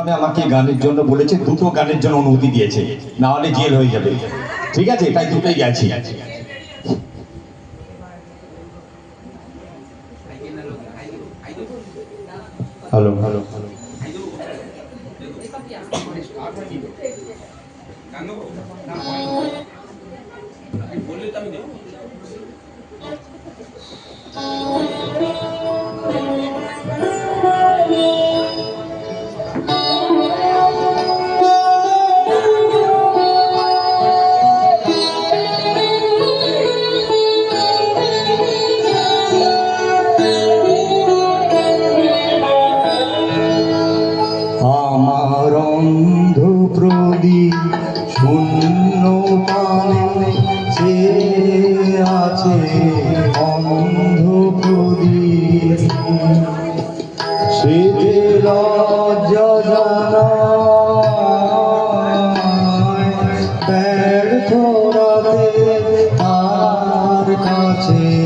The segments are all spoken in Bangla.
আমি আমাকে গানের জন্য বলেছে, দুটো গানের জন্য অনুমতি দিয়েছে, না হলে জেল হয়ে যাবে। ঠিক আছে? তাই দুটোই গেছি। Hello hello hello. আমার অন্ধ প্রদীপ শূন্য পানে চেয়ে আছে। অন্ধ সে যে লজ্জা তার কাছে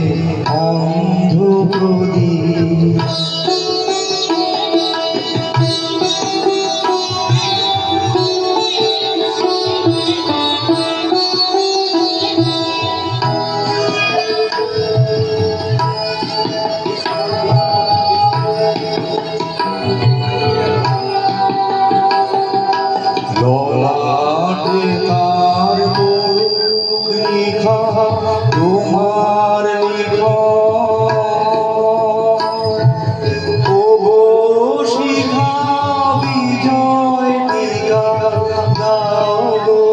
Salvador.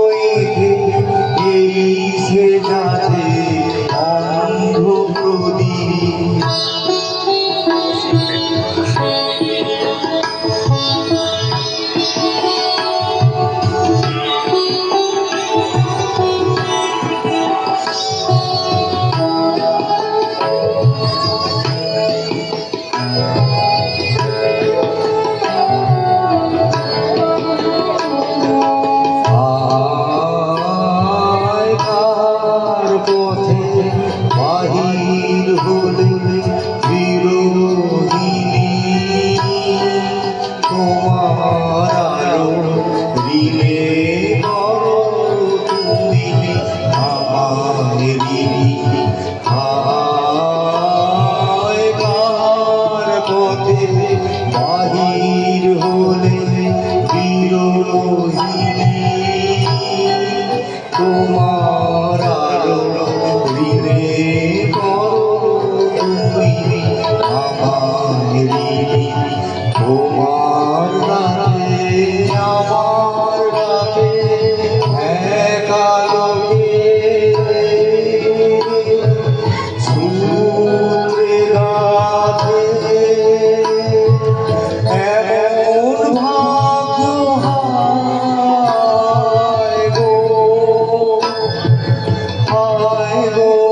Oh, Aleluia.